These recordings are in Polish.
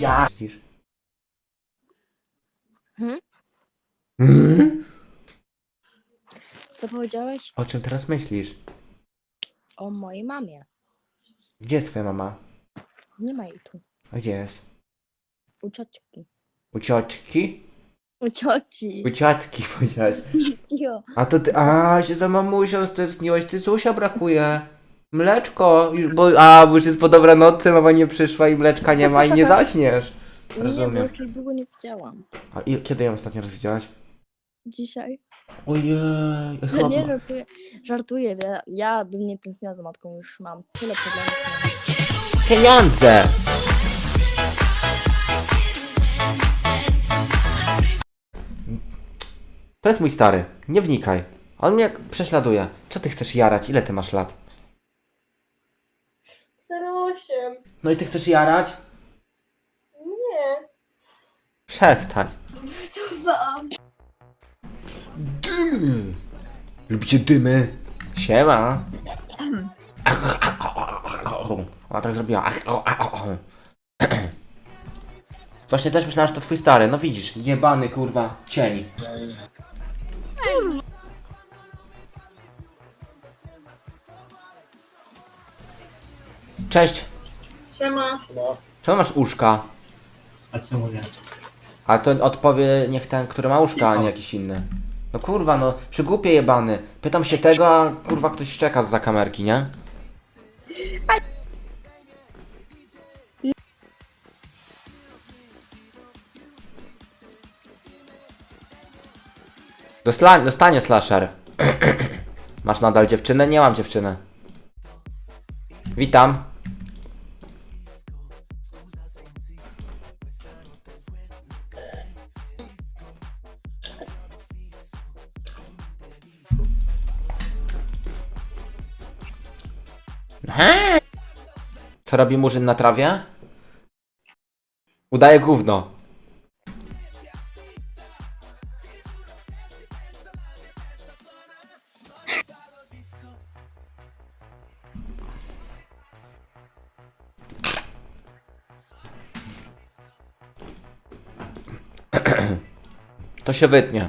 Ja. Hmm? Hmm? Co powiedziałeś? O czym teraz myślisz? O mojej mamie. Gdzie jest twoja mama? Nie ma jej tu. A gdzie jest? U ciotki. U ciotki? U cioci. U ciotki powiedziałeś. Cicho. A to ty, a się za mamusią stęskniłeś, ty Zusia brakuje. Mleczko, już, bo, a, bo już jest po dobranocy, mama nie przyszła i mleczka nie ma i nie zaśniesz. Nie, bo Rozumiem. już jej długo nie widziałam. A i, kiedy ją ostatnio raz widziałaś? Dzisiaj. Ojej, No chyba... nie, żartuję. Żartuję. Ja, ja bym nie tęskniła za matką. Już mam tyle problemów. Pieniądze! To jest mój stary, nie wnikaj. On mnie prześladuje. Co ty chcesz jarać? Ile ty masz lat? 08. No i ty chcesz jarać? Nie. Przestań. Wam. Dymy! Lubicie dymy? Siema. A tak zrobiła. Właśnie też myślałem, że to twój stary. No widzisz, jebany kurwa cień. Cześć. Siema. Czemu masz uszka? A czemu nie? Ale to odpowie niech ten, który ma uszka, a nie jakiś inny. No kurwa, no przygłupie jebany. Pytam się tego, a kurwa ktoś szczeka za kamerki, nie? Dostla- dostanie slasher. Masz nadal dziewczynę? Nie mam dziewczyny. Witam. Co robi murzyn na trawie? Udaje gówno. To się wytnie.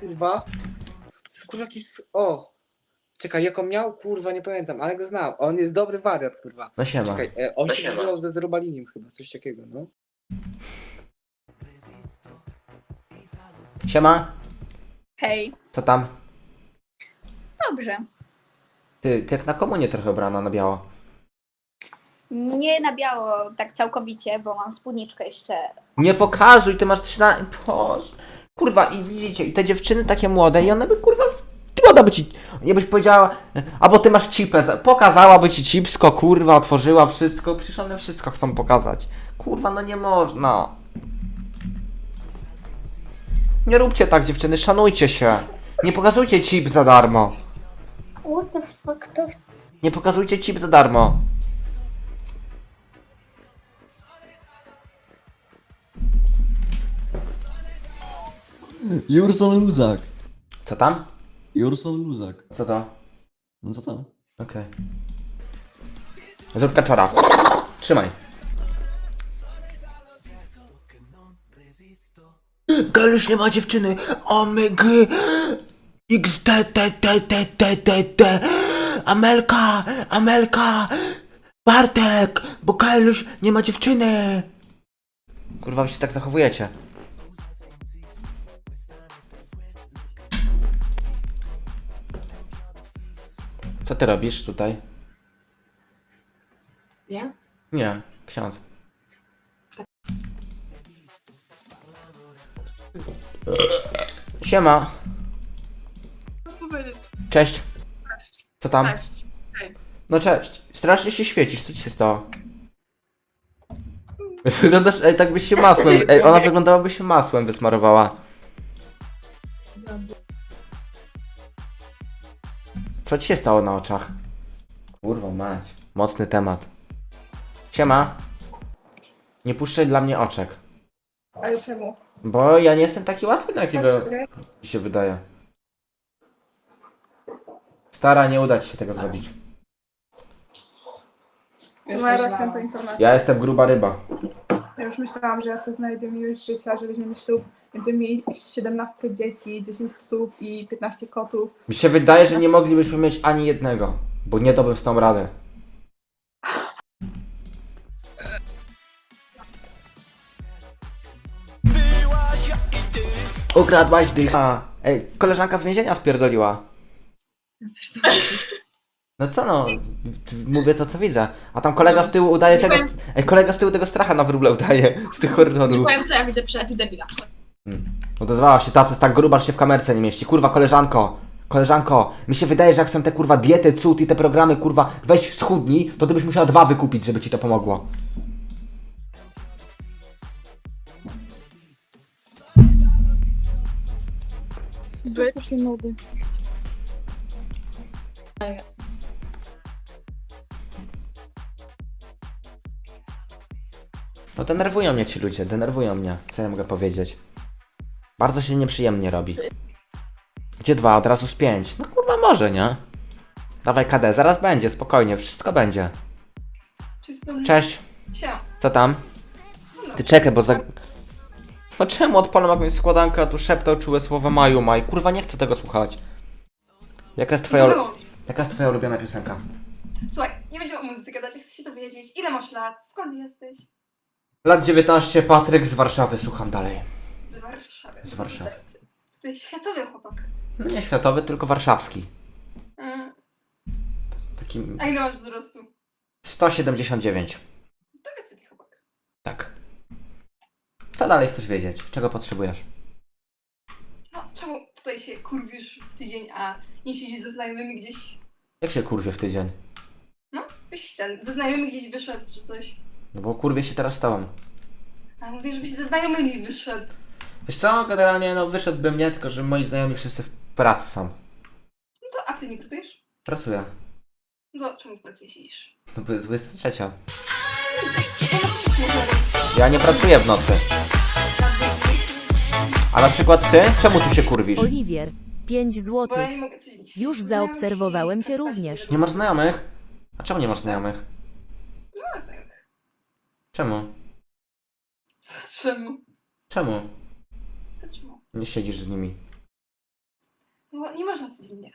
Kurwa. Kurwa jakiś... O! Czekaj, jak on miał? Kurwa, nie pamiętam, ale go znam. On jest dobry wariat, kurwa. No siema. Czekaj, e, on się nazywał ze Zrobaliniem chyba, coś takiego, no. Siema. Hej, Co tam? dobrze. Ty, ty jak na komunie trochę ubrana na biało. Nie na biało tak całkowicie, bo mam spódniczkę jeszcze. Nie pokazuj, ty masz 13. Boże. Kurwa, i widzicie, i te dziewczyny takie młode, i one by kurwa. Młoda by ci. Nie byś powiedziała. Albo ty masz cipę. za- Pokazałaby ci cipsko, kurwa, otworzyła wszystko. Przecież one wszystko chcą pokazać. Kurwa, no nie można. Nie róbcie tak, dziewczyny, szanujcie się. Nie pokazujcie cip za darmo. What the fuck to... Nie pokazujcie cip za darmo. Jurson Luzak. Co tam? Jurson Luzak. Co to? No co tam? Okej. Zrób kaczora. Trzymaj. Galusz nie ma dziewczyny. Omyg. XT, t, t, t, t, t, t. Amelka, Amelka. Bartek, bo Galusz nie ma dziewczyny. Kurwa, wy się tak zachowujecie. Co ty robisz tutaj? Nie? Nie, ksiądz. Siema. powiedzieć. Cześć. Co tam? Cześć. Hej. No cześć. Strasznie się świecisz, co ci się stało? Wyglądasz, ej, tak byś się masłem, ej, ona wyglądała by się masłem wysmarowała. Co ci się stało na oczach? Kurwa mać. Mocny temat. Siema. Nie puszczaj dla mnie oczek. Ale czemu? Bo ja nie jestem taki łatwy, na jakiego ci się wydaje. Stara, nie uda ci się tego zrobić. Moja reakcja. Ja jestem gruba ryba. Ja już myślałam, że ja sobie znajdę miłość życia, że weźmiemy ślub. Będziemy mieli 17 dzieci, 10 psów i 15 kotów. Mi się wydaje, że nie moglibyśmy mieć ani jednego, bo nie dałbym z tą radę. Ukradłaś dycha. Ej, koleżanka z więzienia spierdoliła. No co no, mówię to co widzę. A tam kolega z tyłu udaje tego... Ej, kolega z tyłu tego stracha na wróble udaje. Z tych horrorów. powiem co ja widzę przed debila. Odezwała się tacy, tak gruba, że się w kamerce nie mieści. Kurwa, koleżanko, koleżanko, mi się wydaje, że jak są te kurwa diety, cud i te programy, kurwa, weź schudnij, to ty byś musiała dwa wykupić, żeby ci to pomogło. Wy takie mody. No denerwują mnie ci ludzie, denerwują mnie, co ja mogę powiedzieć. Bardzo się nieprzyjemnie robi. Gdzie dwa, od razu z pięć? No kurwa, może, nie? Dawaj KD, zaraz będzie, spokojnie, wszystko będzie. Cześć, Siema. co tam? Ty czekaj, bo za... No czemu odpalam jakąś składankę, a tu szeptał czułe słowa Maju Maj? Kurwa, nie chcę tego słuchać. Jaka jest twoja, jaka jest twoja ulubiona piosenka? Słuchaj, nie będziemy o muzyce gadać, ja chcę się dowiedzieć. Ile masz lat? Skąd jesteś? Lat 19, Patryk z Warszawy, słucham dalej. Z Warszawy. Z Warszawy. Ty światowy chłopak. No nie światowy, tylko warszawski. Taki A ile masz wzrostu? 179. To wysoki chłopak. Tak. Co dalej chcesz wiedzieć? Czego potrzebujesz? No, czemu tutaj się kurwisz w tydzień, a nie siedzisz ze znajomymi gdzieś? Jak się kurwie w tydzień? Byś ten, ze znajomymi gdzieś wyszedł czy coś. No bo kurwie się teraz stałem. A mówię, żebyś ze znajomymi wyszedł. Wiesz co, generalnie no wyszedłbym nie, tylko że moi znajomi wszyscy w pracy są. No to, a ty nie pracujesz? Pracuję. No to czemu w pracy nie siedzisz? No bo jest 23. No, no, co można robić? Ja nie pracuję w nocy. A na przykład ty? Czemu tu się kurwisz? Oliwier, 5 Bo ja złotych. nie mogę coś Już zaobserwowałem cię również. Nie masz znajomych? A czemu nie masz znajomych? Czemu? Co, czemu? Czemu? Co czemu? Nie siedzisz z nimi. No nie można codziennie.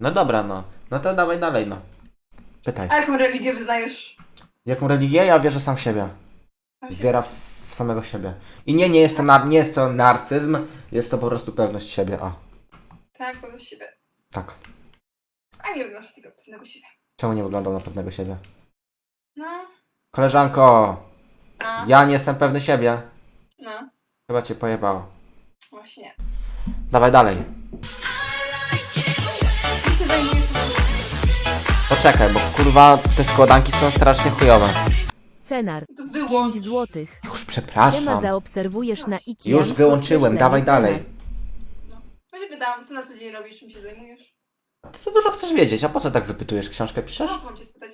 No dobra, no. No to dawaj dalej, no. Pytaj. A jaką religię wyznajesz? Jaką religię? Ja wierzę sam w siebie. Sam się- Wiera w, w samego siebie. I nie, nie jest to, nar- nie jest to narcyzm, jest to po prostu pewność siebie. O, Tak, pewność siebie. tak. A nie wyglądasz tego pewnego siebie. Czemu nie wyglądał na pewnego siebie? No, Koleżanko, no, ja nie jestem pewny siebie. no. Chyba cię pojebało. Właśnie nie. Dawaj dalej. Czym się zajmujesz? Poczekaj, bo kurwa te składanki są strasznie chujowe. Cenar, To wyłącz. 5 złotych. Już Siema przepraszam. zaobserwujesz na IKEA. Już wyłączyłem, dawaj dalej. Ja się pytałam, co na co dzień robisz, czym się zajmujesz? Ty za dużo chcesz wiedzieć, a po co tak wypytujesz? Książkę piszesz? No, co mam cię spytać?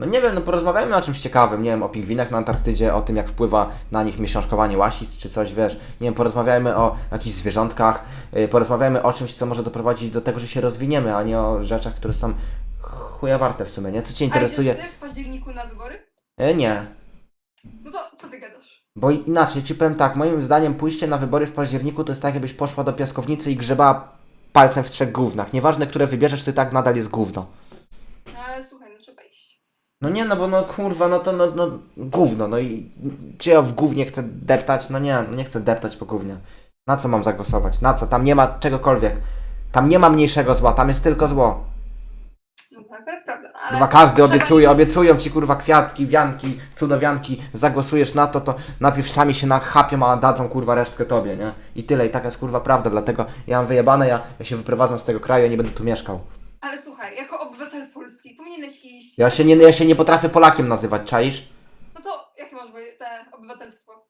No nie wiem, no porozmawiajmy o czymś ciekawym, nie wiem, o pingwinach na Antarktydzie, o tym jak wpływa na nich miesiączkowanie łasic czy coś, wiesz, nie wiem, porozmawiajmy o jakichś zwierzątkach, yy, porozmawiajmy o czymś, co może doprowadzić do tego, że się rozwiniemy, a nie o rzeczach, które są chuja warte w sumie, nie? Co Cię A interesuje? idziesz ty w październiku na wybory? E, nie, No to co ty gadasz? bo inaczej, ci powiem tak, moim zdaniem pójście na wybory w październiku to jest tak, jakbyś poszła do piaskownicy i grzebała palcem w trzech gównach. Nieważne, które wybierzesz, to i tak nadal jest gówno. No ale słuchaj, no trzeba iść. No nie, no bo no kurwa, no to no, no gówno, no i czy ja w gównie chcę deptać? No nie, no nie chcę deptać po gównie. Na co mam zagłosować? Na co? Tam nie ma czegokolwiek. Tam nie ma mniejszego zła, tam jest tylko zło. No to akurat prawda, ale... Kurwa, każdy obiecuje, obiecują ci kurwa kwiatki, wianki, cudowianki, zagłosujesz na to, to najpierw sami się nachapią, a dadzą kurwa resztkę tobie, nie? I tyle, i taka jest kurwa prawda, dlatego ja mam wyjebane, ja, ja się wyprowadzam z tego kraju, ja nie będę tu mieszkał. Ale słuchaj, jako obywatel polski powinieneś iść... Ja się nie, ja się nie potrafię Polakiem nazywać, czaisz? No to jakie masz wy- te obywatelstwo?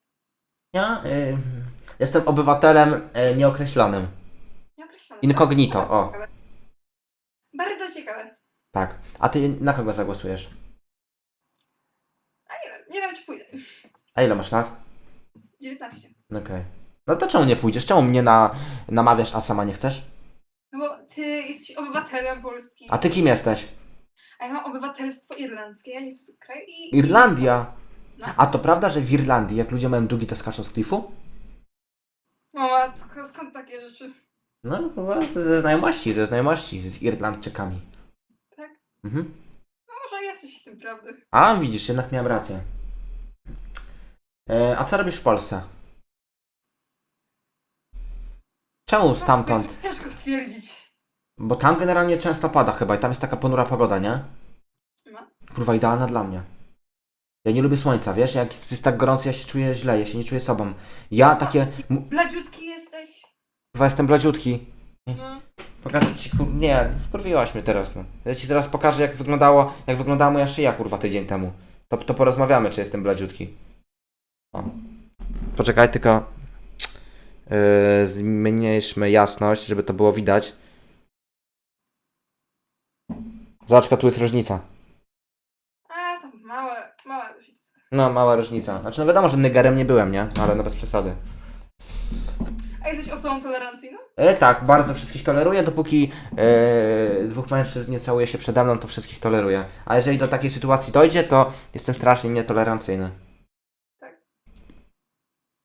Ja y, jestem obywatelem y, nieokreślonym. Nieokreślone. Incognito, Bardzo o. Bardzo ciekawe. Tak. A ty na kogo zagłosujesz? A nie wiem, nie wiem czy pójdę. A ile masz lat? 19. Okej. No to czemu nie pójdziesz? Czemu mnie na, namawiasz, a sama nie chcesz? No bo ty jesteś obywatelem Polski. A ty kim jesteś? A ja mam obywatelstwo irlandzkie, ja nie jestem z kraju i... Irlandia! No. A to prawda, że w Irlandii, jak ludzie mają długi, to skaczą z klifu? O matko, skąd takie rzeczy? No, chyba z- ze znajomości, ze znajomości z Irlandczykami. Tak? Mhm. No może jest coś w tym prawdy. A, widzisz, jednak miałem rację. E, a co robisz w Polsce? Czemu No, stamtąd? ciężko- Ciężko stwierdzić. Bo tam generalnie często pada chyba i tam jest taka ponura pogoda, nie? No. Kurwa, idealna dla mnie. Ja nie lubię słońca, wiesz? Jak jest tak gorąco, ja się czuję źle, ja się nie czuję sobą. Ja takie... m- Bladziutki jesteś. Kurwa, jestem bladziutki. No. Pokażę ci, kur... Nie, wkurwiłaś mnie teraz, no. Ja ci zaraz pokażę, jak wyglądało, jak wyglądała moja szyja, kurwa, tydzień temu. To, to porozmawiamy, czy jestem bladziutki. O. Poczekaj, tylko... Yy, zmniejszmy jasność, żeby to było widać. Zobacz, tu jest różnica. A, tam małe, małe różnice. No, mała różnica. Znaczy, no wiadomo, że Nigerem nie byłem, nie? Ale no bez przesady. A jesteś osobą tolerancyjną? E, tak, bardzo wszystkich toleruję, dopóki e, dwóch mężczyzn nie całuje się przede mną, to wszystkich toleruję. A jeżeli do takiej sytuacji dojdzie, to jestem strasznie nietolerancyjny. Tak.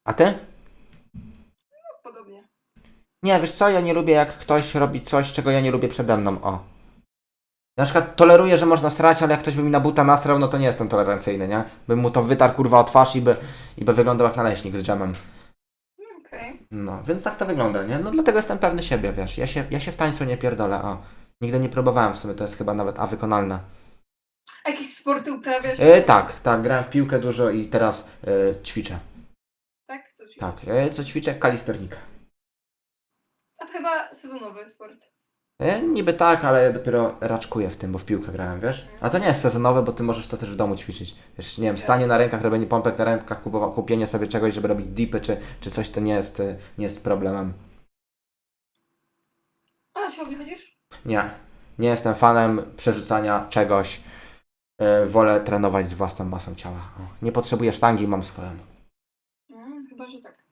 A ty? No, podobnie. Nie, wiesz co, ja nie lubię jak ktoś robi coś, czego ja nie lubię przede mną, o. Na przykład toleruję, że można strać, ale jak ktoś by mi na buta nasrał, no to nie jestem tolerancyjny, nie? Bym mu to wytarł kurwa o twarz i by, i by wyglądał jak naleśnik z dżemem. No, Okej. No, więc tak to wygląda, nie? No dlatego jestem pewny siebie, wiesz. Ja się, ja się w tańcu nie pierdolę, o. Nigdy nie próbowałem w sumie, to jest chyba nawet a wykonalne. A jakieś sporty uprawiasz? E, tak, tak, grałem w piłkę dużo i teraz e, ćwiczę. Tak? Co ci? Tak, e, co ćwiczę? Kalisternika. A to chyba sezonowy sport. E, niby tak, ale dopiero raczkuję w tym, bo w piłkę grałem, wiesz? A to nie jest sezonowe, bo ty możesz to też w domu ćwiczyć. Wiesz, nie wiem, stanie na rękach, robienie pompek na rękach, kupowa- kupienie sobie czegoś, żeby robić dipy czy, czy coś, to nie jest, e, nie jest problemem. A na siłownię chodzisz? Nie. Nie jestem fanem przerzucania czegoś. E, wolę trenować z własną masą ciała. O, nie potrzebuję sztangi, mam swoją. Mm, chyba, że tak.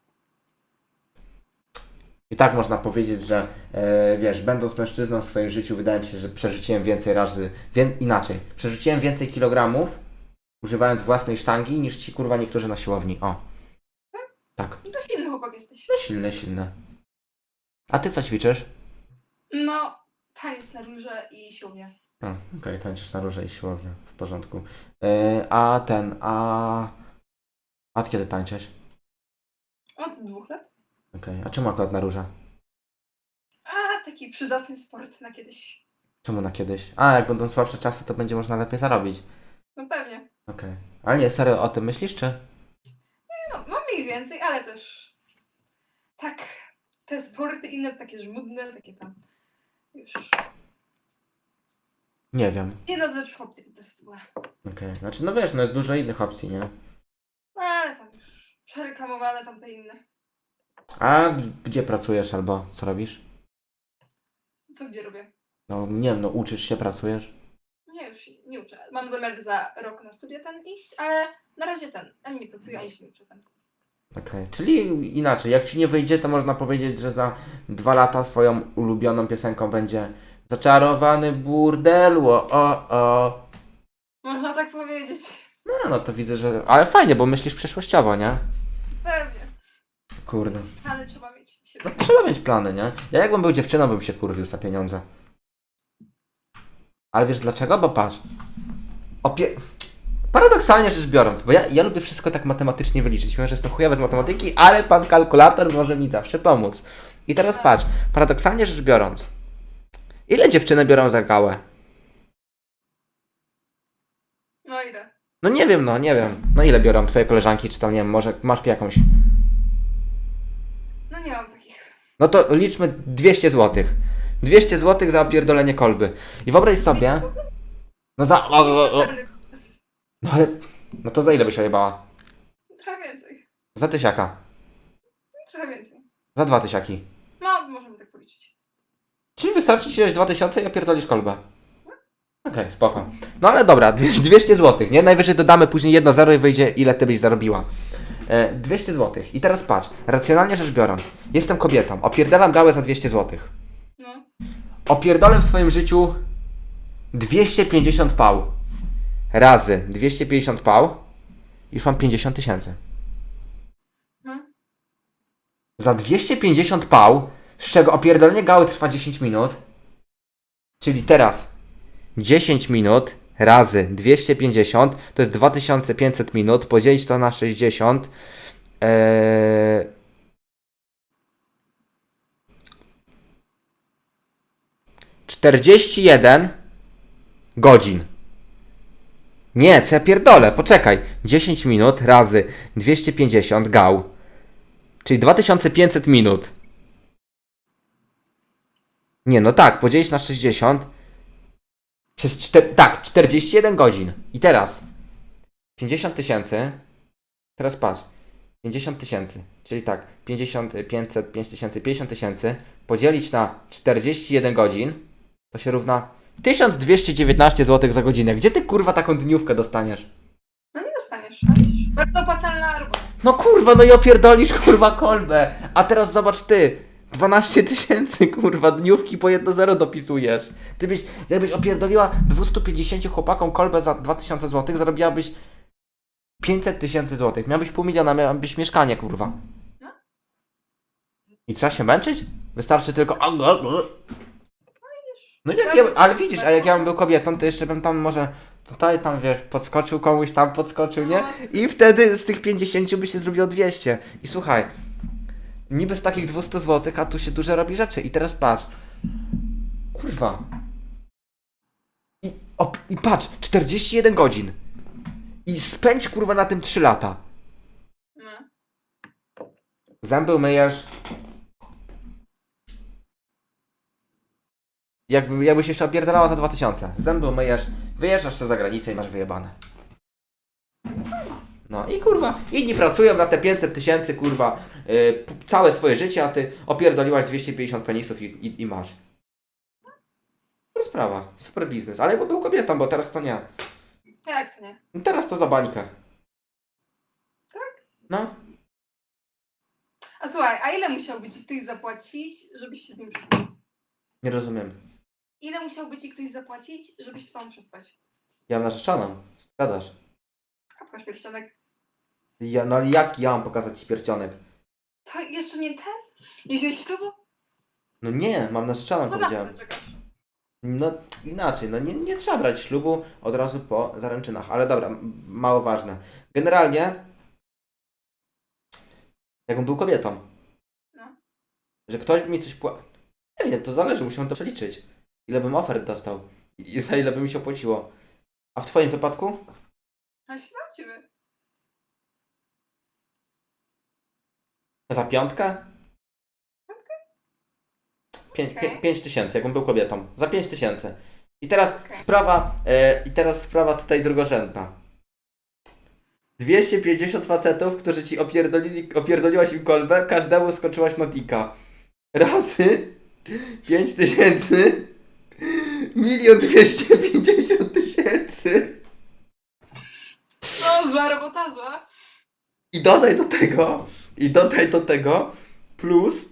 I tak można powiedzieć, że e, wiesz, będąc mężczyzną w swoim życiu, wydaje mi się, że przerzuciłem więcej razy, wię, inaczej, przerzuciłem więcej kilogramów, używając własnej sztangi, niż ci kurwa niektórzy na siłowni. O. Tak. No to silny chłopak jesteś. No silny, silny. A ty co ćwiczysz? No, taniec na róże i siłownia. O, okej, tańczysz na róże i siłownia. W porządku. E, a ten, a... A od kiedy tańczysz? Od dwóch lat. Okej, a czemu akurat na róże? A, taki przydatny sport na kiedyś. Czemu na kiedyś? A, jak będą słabsze czasy, to będzie można lepiej zarobić. No pewnie. Okej. Ale nie, serio o tym myślisz, czy? No, no mniej więcej, ale też tak, te sporty inne, takie żmudne, takie tam, już, Nie wiem. jedna z lepszych opcji po prostu była. Okej. Znaczy, no wiesz, no jest dużo innych opcji, nie? No ale tam już przereklamowane tamte inne. A gdzie pracujesz albo co robisz? Co gdzie robię? No nie wiem, no uczysz się, pracujesz? Nie, już się nie uczę. Mam zamiar za rok na studia ten iść, ale na razie ten, ani nie pracuję, ani się nie uczę ten. Okej. Czyli inaczej, jak ci nie wyjdzie, to można powiedzieć, że za dwa lata twoją ulubioną piosenką będzie Zaczarowany burdelu, o, o. Można tak powiedzieć. No, no to widzę, że... Ale fajnie, bo myślisz przyszłościowo, nie? Kurde. Ale trzeba mieć No trzeba mieć plany, nie? Ja jakbym był dziewczyną, bym się kurwił za pieniądze. Ale wiesz dlaczego? Bo patrz. Opie... Paradoksalnie rzecz biorąc, bo ja, ja lubię wszystko tak matematycznie wyliczyć. Wiem, że jestem chujowy z matematyki, ale pan kalkulator może mi zawsze pomóc. I teraz patrz. Paradoksalnie rzecz biorąc. Ile dziewczyny biorą za gałę? No ile? No nie wiem, no nie wiem. No ile biorą twoje koleżanki, czy tam nie wiem, może masz jakąś. No nie mam takich. No to liczmy 200 zł. 200 zł za opierdolenie kolby. I wyobraź sobie. No za. O, o, o. No ale. No to za ile byś ojebała? Trochę więcej. Za tysiaka. Trochę więcej. Za dwa tysiaki. No, możemy tak policzyć. Czyli wystarczy ci dać 2000 i opierdolisz kolbę. Okej, spoko. No ale dobra, dwie- 200 zł, nie? Najwyżej dodamy później jedno zero i wyjdzie ile ty byś zarobiła. E, 200 zł. I teraz patrz, racjonalnie rzecz biorąc, jestem kobietą, opierdalam gałę za 200 zł. No. Opierdolę w swoim życiu 250 pał razy 250 pał, już mam 50 tysięcy. No. Za 250 pał, z czego opierdolenie gały trwa 10 minut, czyli teraz 10 minut razy 250 to jest 2500 minut, podzielić to na 60. Eee... Czterdzieści jeden godzin. Nie, co ja pierdolę, poczekaj. 10 minut razy 250 gał. Czyli 2500 minut. Nie, no tak, podzielić na 60. Przez 4, tak, 41 godzin. I teraz 50 tysięcy. Teraz patrz. 50 tysięcy. Czyli tak, 50, 500, 5 tysięcy, 50 tysięcy. Podzielić na 41 godzin. To się równa 1219 zł za godzinę. Gdzie ty kurwa taką dniówkę dostaniesz? No nie dostaniesz, widzisz. Bardzo opłacalna robota. No kurwa, no i opierdolisz kurwa kolbę. A teraz zobacz ty. 12 tysięcy kurwa dniówki po 1-0 dopisujesz. Ty byś, jakbyś opierdoliła 250 chłopakom kolbę za 2000 zł, zarobiłabyś 500 tysięcy złotych. Miałbyś pół miliona, miałbyś mieszkanie kurwa. I trzeba się męczyć? Wystarczy tylko. No jak ja, ale widzisz, a jak ja bym był kobietą, to jeszcze bym tam może tutaj tam wiesz, podskoczył komuś, tam podskoczył, nie? I wtedy z tych 50 by się zrobiło 200. I słuchaj, niby z takich 200 zł, a tu się dużo robi rzeczy. I teraz patrz. Kurwa. I, op, I patrz, 41 godzin. I spędź kurwa na tym 3 lata. No. Zęby myjesz. Jakby, jakbyś jeszcze opierdalała za 2000. Zęby myjesz, wyjeżdżasz sobie za granicę i masz wyjebane. No i kurwa, inni pracują na te 500 tysięcy, kurwa, yy, całe swoje życie, a ty opierdoliłaś 250 penisów i, i, i masz. Super sprawa, super biznes. Ale jakby był kobietą, bo teraz to nie. Jak to nie? No Teraz to za bańkę. Tak? No. A słuchaj, a ile musiałby ci ktoś zapłacić, żebyś się z nim przespał? Nie rozumiem. Ile musiałby ci ktoś zapłacić, żebyś się z tobą przespać? Ja mam narzeczoną. Zgadasz. Pokaż pierścionek. Ja, no ale jak ja mam pokazać ci pierścionek? To jeszcze nie ten? Nie wziąłeś ślubu? No nie, mam No na co powiedziałem. ty czekasz? No inaczej, no nie, nie trzeba brać ślubu od razu po zaręczynach, ale dobra, m- mało ważne. Generalnie, jakbym był kobietą, No. że ktoś by mi coś płacił, nie wiem, to zależy, musiałem to przeliczyć. Ile bym ofert dostał i za ile by mi się opłaciło. A w twoim wypadku? A się. Za piątkę? Pięć, Okej. pię- pięć tysięcy, jakbym był kobietą. Za pięć tysięcy. I teraz Okej. sprawa, e, i teraz sprawa tutaj drugorzędna. 250 facetów, którzy ci opierdolili, opierdoliłaś im kolbę, każdemu skoczyłaś na tika. Razy 5 tysięcy, milion 250 tysięcy. Zła robota, zła. I dodaj do tego, i dodaj do tego, plus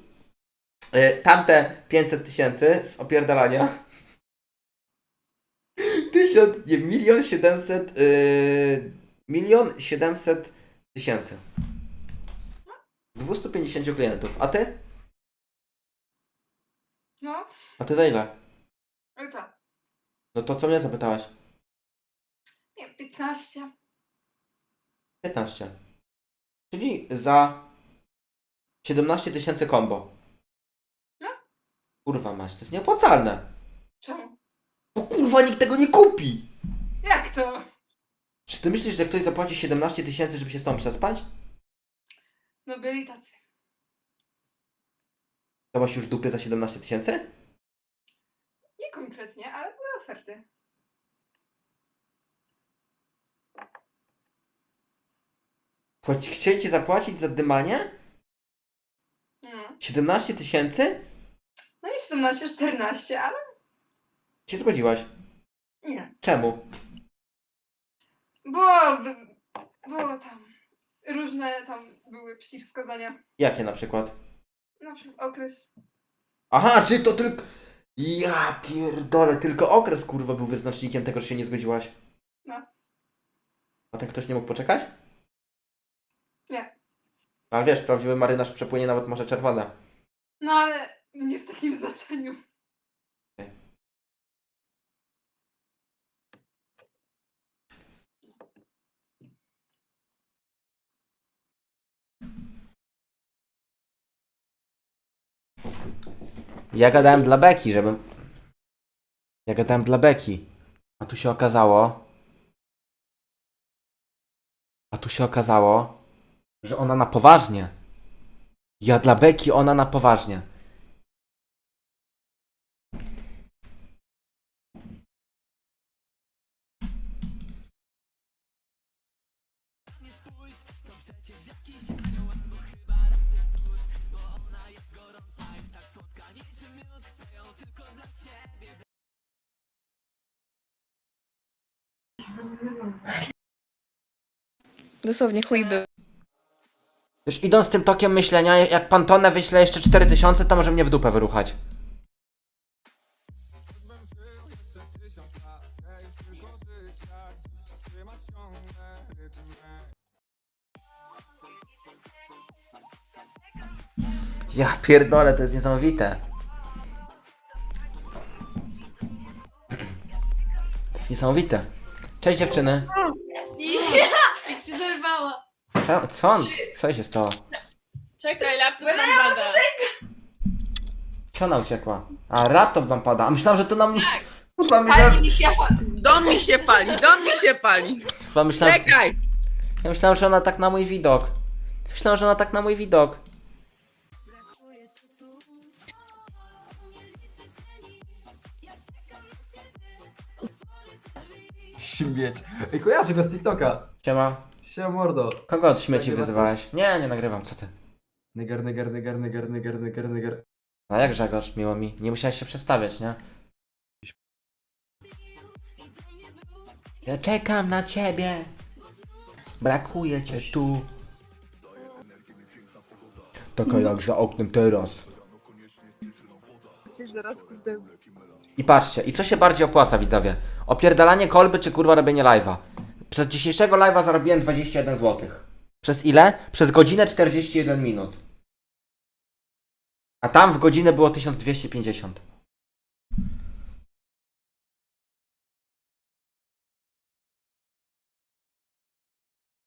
y, tamte 500 tysięcy z opierdalania. Tysiąc, nie, milion siedemset, y, milion siedemset tysięcy. Z 250 klientów. A ty? No, A ty za ile? ale co? No to co mnie zapytałaś? Nie, 15. 15. Czyli za 17 tysięcy combo. No. Kurwa masz, to jest nieopłacalne. Czemu? Bo kurwa nikt tego nie kupi. Jak to? Czy ty myślisz, że ktoś zapłaci 17 tysięcy, żeby się z tobą przespać? No byli tacy. Dałaś już dupy za 17 tysięcy? Nie konkretnie, ale były oferty. Choć chcieli ci zapłacić za dymanie? No. 17 tysięcy? No i 17, 14, ale Się zgodziłaś. nie. Czemu? Bo, bo tam różne tam były przeciwwskazania. Jakie na przykład? Na przykład okres. Aha, czyli to tylko... Ja pierdolę, tylko okres kurwa był wyznacznikiem tego, że się nie zgodziłaś. No. A ten ktoś nie mógł poczekać? Nie. Ale wiesz, prawdziwy marynarz przepłynie nawet Morze Czerwone. No ale nie w takim znaczeniu. Ja gadałem dla Beki, żebym... Ja gadałem dla Beki. A tu się okazało... A tu się okazało, że ona na poważnie. Ja dla Beki, ona na poważnie. Dosłownie chuj był. Już idąc tym tokiem myślenia, jak pan Tonę wyśle jeszcze 4000, to może mnie w dupę wyruchać. Ja pierdolę, to jest niesamowite. To jest niesamowite. Cześć dziewczyny. Jak się zerwała. Czemu- Co on? Co się stało? Czekaj, laptop nam bada. Czy ona uciekła? A, laptop wam pada. A myślałem, że to nam... Kurwa, myślałem, mi się, dom mi się pali, dom mi się pali. kurwa, myślałem, Czekaj. ja myślałem, że ona tak na mój widok. Myślałem, że ona tak na mój widok. Śmieć. Ej, kojarzę go z TikToka. Siema. Siema mordo. Kogo od śmieci Nagrywasz wyzywałeś? Nie, nie nagrywam, co ty? Negar, negar, negar, negar, negar, negar, negar. No jak Grzegorz, miło mi. Nie musiałeś się przestawiać, nie? Ja czekam na ciebie. Brakuje cię tu. Taka jak za oknem teraz. Cię zaraz kurde. I patrzcie, i co się bardziej opłaca, widzowie? Opierdalanie kolby czy kurwa robienie live'a? Przez dzisiejszego live'a zarobiłem 21 zł. Przez ile? Przez godzinę 41 minut. A tam w godzinę było 1250.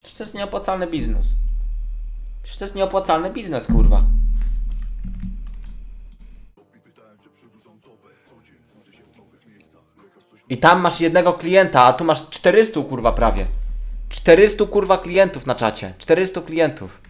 Przecież to jest nieopłacalny biznes. Przecież to jest nieopłacalny biznes, kurwa. I tam masz jednego klienta, a tu masz 400 kurwa prawie. 400 kurwa klientów na czacie. 400 klientów.